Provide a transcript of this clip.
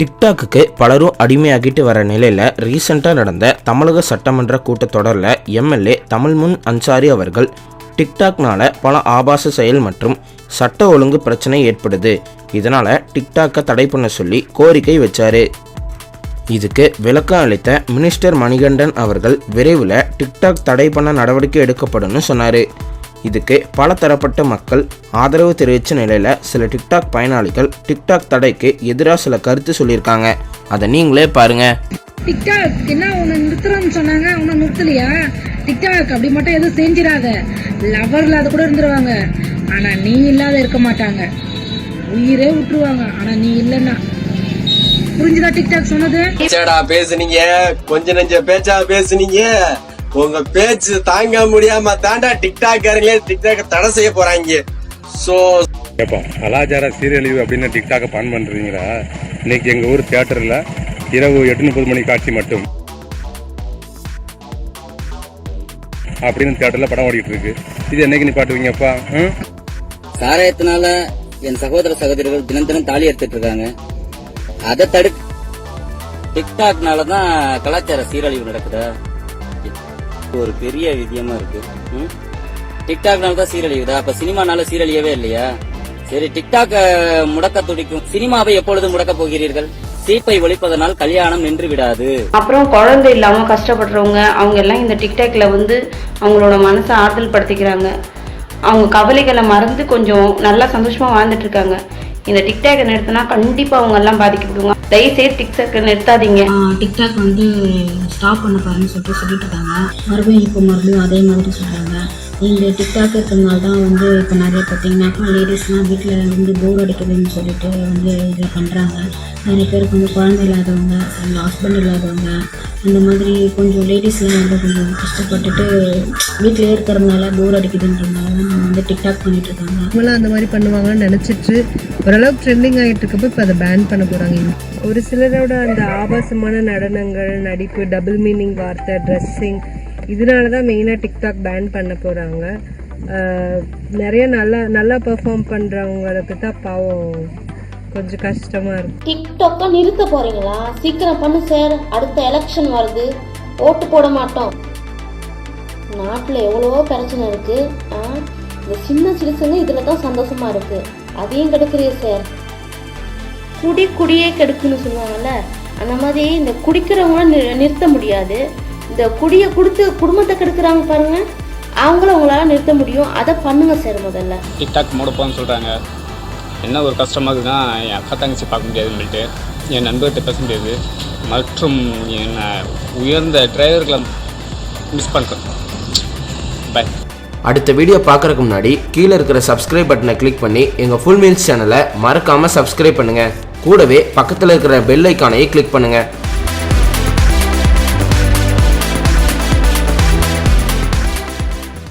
டிக்டாக்குக்கு பலரும் அடிமையாகிட்டு வர நிலையில் ரீசெண்டாக நடந்த தமிழக சட்டமன்ற கூட்டத்தொடரில் எம்எல்ஏ தமிழ்முன் அன்சாரி அவர்கள் டிக்டாக்னால பல ஆபாச செயல் மற்றும் சட்ட ஒழுங்கு பிரச்சனை ஏற்படுது. இதனால் டிக்டாக்கை தடை பண்ண சொல்லி கோரிக்கை வச்சாரு. இதுக்கு விளக்கம் அளித்த மினிஸ்டர் மணிகண்டன் அவர்கள் விரைவில் டிக்டாக் தடை பண்ண நடவடிக்கை எடுக்கப்படும்னு சொன்னார். இதுக்கு பல தரப்பட்ட மக்கள் ஆதரவு தெரிவித்த நிலையில் சில டிக்டாக் பயனாளிகள் டிக்டாக் தடைக்கு எதிராக சில கருத்து சொல்லியிருக்காங்க. அதை நீங்களே பாருங்கள் டிக்டாக் என்ன உன்னை நிறுத்துறோம்னு சொன்னாங்க? உன்னை நிறுத்தலையா? டிக்டாக் அப்படி மட்டும் எதுவும் செஞ்சிடாத. லவர் இல்லாத கூட இருந்துருவாங்க. ஆனா நீ இல்லாத இருக்க மாட்டாங்க. உயிரே விட்டுருவாங்க. ஆனா நீ இல்லைன்னா. புரிஞ்சுதா டிக்டாக் சொன்னது? பேசுனீங்க. கொஞ்ச நெஞ்ச பேச்சா பேசுனீங்க. உங்க பேச்சு தாங்க முடியாம தாண்டா டிக்டாக்கர்களே டிக்டாக் தடை செய்ய போறாங்க. சோ கேட்போம் கலாச்சார சீரழிவு அப்படின்னு டிக்டாக்கை பான் பண்றீங்களா? இன்னைக்கு எங்க ஊர் தியேட்டர்ல இரவு எட்டு முப்பது மணி காட்சி மட்டும். அப்படின்னு தியேட்டர்ல படம் ஓடிட்டு இருக்கு. இது என்னைக்கு நிப்பாட்டுவீங்கப்பா? ம்? சாராயத்தினால என் சகோதர சகோதரிகள் தினம் தினம் தாலி எடுத்துட்டு இருக்காங்க. அதை தடு டிக்டாக்னால தான் கலாச்சார சீரழிவு நடக்குதா? ஒரு பெரிய விதியமா இருக்கு. ம்? டிக்டாக்னால தான் சீரழியுதா? அப்ப சினிமானால சீரழியவே இல்லையா? சரி டிக்டாக் முடக்க துடிக்கும் சினிமாவை எப்பொழுது முடக்க போகிறீர்கள்? சீப்பை ஒழிப்பதனால் கல்யாணம் நின்று விடாது. அப்புறம் குழந்தை இல்லாம கஷ்டப்படுறவங்க அவங்க எல்லாம் இந்த டிக்டாக்ல வந்து அவங்களோட மனசை ஆறுதல் படுத்திக்கிறாங்க அவங்க கவலைகளை மறந்து கொஞ்சம் நல்லா சந்தோஷமா வாழ்ந்துட்டு இருக்காங்க. இந்த டிக்டாக்கை நிறுத்தினா கண்டிப்பாக அவங்க எல்லாம் பாதிக்கப்படுவாங்க தயவுசெய்து டிக்டாக்கை நிறுத்தாதீங்க. டிக்டாக் வந்து ஸ்டாப் பண்ண பாருன்னு சொல்லிட்டு சொல்லிட்டு இருக்காங்க. மறுபடியும் இப்போ மறுபடியும் அதே மாதிரி சொல்கிறாங்க இந்த டிக்டாக் இருக்கிறதுனால தான் வந்து இப்போ நிறைய பார்த்தீங்கன்னாக்கா லேடிஸ்லாம் வீட்டில் வந்து போர் அடிக்குதுன்னு சொல்லிட்டு வந்து இது பண்ணுறாங்க நிறைய பேருக்கு வந்து குழந்தை இல்லாதவங்க இல்லை ஹஸ்பண்ட் இல்லாதவங்க அந்த மாதிரி கொஞ்சம் லேடிஸ்லாம் வந்து கொஞ்சம் கஷ்டப்பட்டுட்டு வீட்டிலே இருக்கிறதுனால போர் அடிக்குதுன்றதுனால தான் நம்ம வந்து டிக்டாக் பண்ணிட்டு இருக்காங்க. அவங்களாம் அந்த மாதிரி பண்ணுவாங்கன்னு நினச்சிட்டு ஓரளவுக்கு ட்ரெண்டிங் ஆகிட்டு இருக்கப்போ இப்போ அதை பேன் பண்ண போகிறாங்க ஒரு சிலரோட அந்த ஆபாசமான நடனங்கள் நடிப்பு டபுள் மீனிங் வார்த்தை ட்ரெஸ்ஸிங் இதனால தான் மெயினாக டிக்டாக் பேன் பண்ண போகிறாங்க நிறைய நல்லா நல்லா பெர்ஃபார்ம் பண்ணுறவங்களுக்கு தான் பாவம். கொஞ்சம் கஷ்டமாக இருக்கும் டிக்டாக்கை நிறுத்த போறீங்களா? சீக்கிரம் பண்ணு சார் அடுத்த எலெக்ஷன் வருது. ஓட்டு போட மாட்டோம். நாட்டில் எவ்வளவோ பிரச்சனை இருக்கு. ஆ, இந்த சின்ன சிறுசுங்க இதில் தான் சந்தோஷமா இருக்கு. அதையும் கெடுக்கிறீ சார் குடி குடியே கெடுக்குன்னு சொல்லுவாங்கல்ல? அந்த மாதிரி இந்த குடிக்கிறவங்களும் நிறுத்த முடியாது. இந்த குடியை கொடுத்து குடும்பத்தை கெடுக்குறாங்க பாருங்க. அவங்கள உங்களால நிறுத்த முடியும். அதை பண்ணுங்க சார் முதல்ல. டிக்டாக் மூடப்போன்னு சொல்கிறாங்க என்ன ஒரு கஷ்டமாக இருக்குதுன்னா என் அக்கா தங்கச்சி பார்க்க முடியாதுன்னு சொல்லிட்டு என் நண்பர்கிட்ட பேச முடியாது. மற்றும் என் உயர்ந்த டிரைவர்களை மிஸ் பண்ணுறேன் பை அடுத்த வீடியோ பார்க்குறதுக்கு முன்னாடி கீழே இருக்கிற சப்ஸ்கிரைப் பட்டனை கிளிக் பண்ணி எங்கள் ஃபுல் மீல்ஸ் சேனலை மறக்காமல் சப்ஸ்கிரைப் பண்ணுங்கள் கூடவே பக்கத்தில் இருக்கிற பெல் ஐக்கானையும் கிளிக் பண்ணுங்கள்